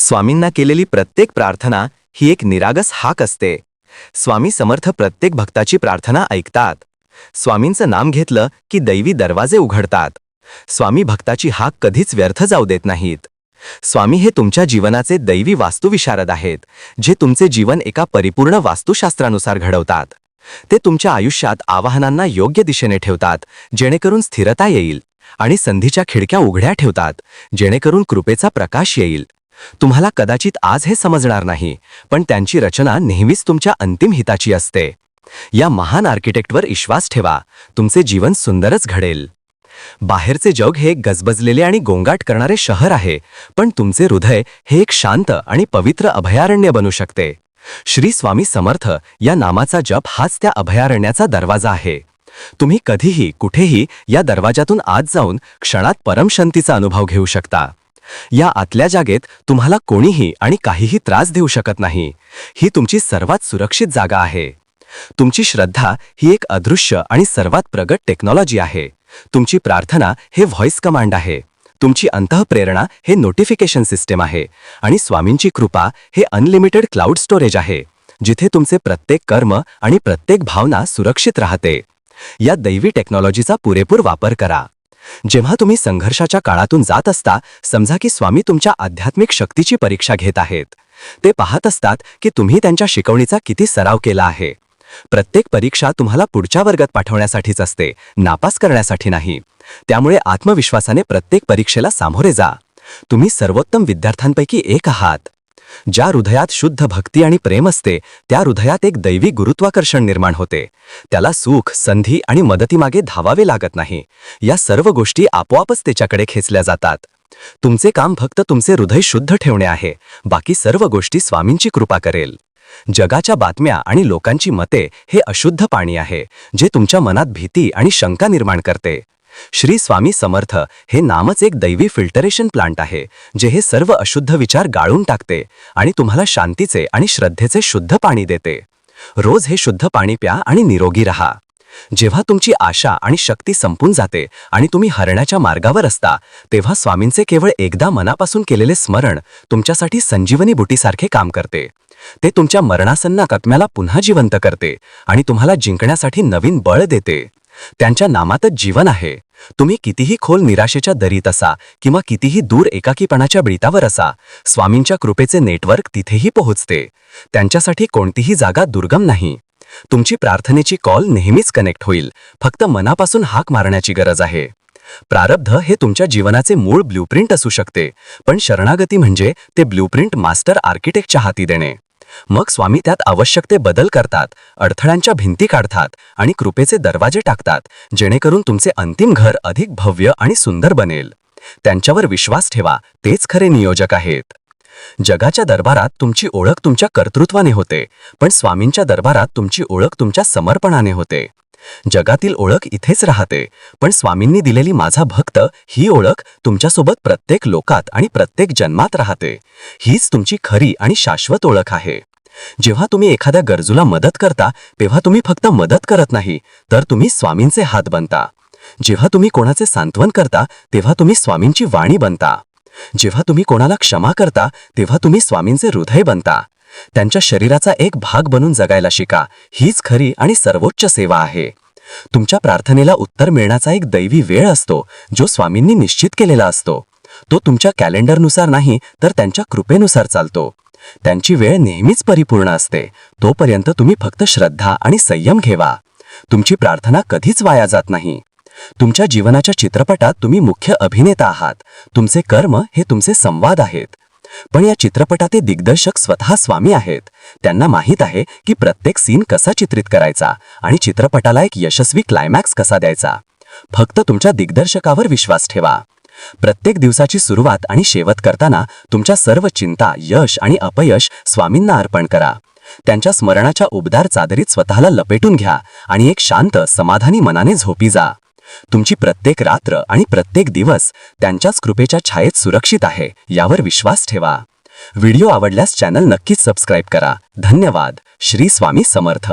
स्वामींना केलेली प्रत्येक प्रार्थना ही एक निरागस हाक असते. स्वामी समर्थ प्रत्येक भक्ताची प्रार्थना ऐकतात. स्वामींचं नाम घेतलं की दैवी दरवाजे उघडतात. स्वामी भक्ताची हाक कधीच व्यर्थ जाऊ देत नाहीत. स्वामी हे तुमच्या जीवनाचे दैवी वास्तुविशारद आहेत जे तुमचे जीवन एका परिपूर्ण वास्तुशास्त्रानुसार घडवतात. ते तुमच्या आयुष्यात आवाहनांना योग्य दिशेने ठेवतात जेणेकरून स्थिरता येईल आणि संधीच्या खिडक्या उघड्या ठेवतात जेणेकरून कृपेचा प्रकाश येईल. तुम्हाला कदाचित आज हे समजणार नाही पण त्यांची रचना नेहमीच तुमच्या अंतिम हिताची असते. या महान आर्किटेक्टवर विश्वास ठेवा तुमचे जीवन सुंदरच घडेल. बाहेरचे जग हे गजबजलेले आणि गोंगाट करणारे शहर आहे पण तुमचे हृदय हे एक शांत आणि पवित्र अभयारण्य बनू शकते. श्री स्वामी समर्थ या नामाचा जप हाच त्या अभयारण्याचा दरवाजा आहे. तुम्ही कधीही कुठेही या दरवाजातून आत जाऊन क्षणात परमशांतीचा अनुभव घेऊ शकता. या आतल्या जागेत तुम्हाला कोणीही आणि काहीही त्रास देऊ शकत नाही. ही तुमची सर्वात सुरक्षित जागा आहे. तुमची श्रद्धा ही एक अदृश्य आणि सर्वात प्रगत टेक्नॉलॉजी आहे. तुमची प्रार्थना हे व्हॉइस कमांड आहे. तुमची अंतःप्रेरणा हे नोटिफिकेशन सिस्टम आहे. आणि स्वामींची कृपा हे अनलिमिटेड क्लाउड स्टोरेज आहे जिथे तुमचे प्रत्येक कर्म आणि प्रत्येक भावना सुरक्षित राहते. या दैवी टेक्नॉलॉजीचा पुरेपूर वापर करा. जेव्हा तुम्ही संघर्षाच्या काळातून जात असता समजा की स्वामी तुमच्या आध्यात्मिक शक्तीची परीक्षा घेत आहेत. ते पाहत असतात की तुम्ही त्यांच्या शिकवणीचा किती सराव केला आहे. प्रत्येक परीक्षा तुम्हाला पुढच्या वर्गात पाठवण्यासाठीच असते नापास करण्यासाठी नाही. त्यामुळे आत्मविश्वासाने प्रत्येक परीक्षेला सामोरे जा. तुम्ही सर्वोत्तम विद्यार्थ्यांपैकी एक आहात. ज्या हृदयात शुद्ध भक्ती आणि प्रेम असते त्या हृदयात एक दैवी गुरुत्वाकर्षण निर्माण होते. त्याला सुख संधी आणि मदतीमागे धावावे लागत नाही. या सर्व गोष्टी आपोआपच त्याच्याकडे खेचल्या जातात. तुमचे काम फक्त तुमचे हृदय शुद्ध ठेवणे आहे बाकी सर्व गोष्टी स्वामींची कृपा करेल. जगाच्या बातम्या आणि लोकांची मते हे अशुद्ध पाणी आहे जे तुमच्या मनात भीती आणि शंका निर्माण करते. श्री स्वामी समर्थ हे नामच एक दैवी फिल्टरेशन प्लांट आहे जे हे सर्व अशुद्ध विचार गाळून टाकते आणि तुम्हाला शांतीचे आणि श्रद्धेचे शुद्ध पाणी देते. रोज हे शुद्ध पाणी प्या आणि निरोगी रहा. जेव्हा तुमची आशा आणि शक्ती संपून जाते आणि तुम्ही हरण्याच्या मार्गावर असता तेव्हा स्वामींचे केवळ एकदा मनापासून केलेले स्मरण तुमच्यासाठी संजीवनी बुटीसारखे काम करते. ते तुमच्या मरणासन्न कत्म्याला पुन्हा जिवंत करते आणि तुम्हाला जिंकण्यासाठी नवीन बळ देते. त्यांच्या नामातच जीवन आहे. तुम्ही कितीही खोल निराशेच्या दरीत असा किंवा कितीही दूर एकाकीपणाच्या बिळतावर असा स्वामींच्या कृपेचे नेटवर्क तिथेही पोहोचते. त्यांच्यासाठी कोणतीही जागा दुर्गम नाही. तुमची प्रार्थनेची कॉल नेहमीच कनेक्ट होईल. फक्त मनापासून हाक मारण्याची गरज आहे. प्रारब्ध हे तुमच्या जीवनाचे मूळ ब्ल्यूप्रिंट असू शकते पण शरणागती म्हणजे ते ब्ल्यूप्रिंट मास्टर आर्किटेक्टच्या हाती देणे. मग स्वामी त्यात आवश्यक ते बदल करतात अडथळ्यांच्या भिंती काढतात आणि कृपेचे दरवाजे टाकतात जेणेकरून तुमचे अंतिम घर अधिक भव्य आणि सुंदर बनेल. त्यांच्यावर विश्वास ठेवा तेच खरे नियोजक आहेत. जगाच्या दरबारात तुमची ओळख तुमच्या कर्तृत्वाने होते पण स्वामींच्या दरबारात तुमची ओळख तुमच्या समर्पणाने होते. जगातील ओळख इथेच राहते. पण स्वामींनी दिलेली माझा भक्त ही ओळख तुमच्यासोबत प्रत्येक लोकात आणि प्रत्येक जन्मात राहते. हीच तुमची खरी आणि शाश्वत ओळख आहे. जेव्हा तुम्ही एखाद्या गरजूला मदत करता तेव्हा तुम्ही फक्त मदत करत नाही तर तुम्ही स्वामींचे हात बनता. जेव्हा तुम्ही कोणाचे सांत्वन करता तेव्हा तुम्ही स्वामींची वाणी बनता. जेव्हा तुम्ही कोणाला क्षमा करता तेव्हा तुम्ही स्वामींचे हृदय बनता. त्यांच्या शरीराचा एक भाग बनून जगायला शिका. हीच खरी आणि सर्वोच्च सेवा आहे. तुमच्या प्रार्थनेला उत्तर मिळण्याचा एक दैवी वेळ असतो जो स्वामींनी निश्चित केलेला असतो. तो तुमच्या कॅलेंडरनुसार नाही तर त्यांच्या कृपेनुसार चालतो. त्यांची वेळ नेहमीच परिपूर्ण असते. तोपर्यंत तुम्ही फक्त श्रद्धा आणि संयम घेवा. तुमची प्रार्थना कधीच वाया जात नाही. तुमच्या जीवनाच्या चित्रपटात तुम्ही मुख्य अभिनेता आहात. तुमचे कर्म हे तुमचे संवाद आहेत. पण या चित्रपटाचे दिग्दर्शक स्वतः स्वामी आहेत. त्यांना माहीत आहे की प्रत्येक सीन कसा चित्रित करायचा आणि चित्रपटाला एक यशस्वी क्लायमॅक्स कसा द्यायचा. फक्त तुमच्या दिग्दर्शकावर विश्वास ठेवा. प्रत्येक दिवसाची सुरुवात आणि शेवट करताना तुमच्या सर्व चिंता यश आणि अपयश स्वामींना अर्पण करा. त्यांच्या स्मरणाच्या उबदार चादरीत स्वतःला लपेटून घ्या आणि एक शांत समाधानी मनाने झोपी जा. तुमची प्रत्येक रात्र आणि प्रत्येक दिवस त्यांच्याच कृपेच्या छायेत सुरक्षित आहे यावर विश्वास ठेवा. व्हिडिओ आवडल्यास चॅनल नक्कीच सबस्क्राईब करा. धन्यवाद. श्री स्वामी समर्थ.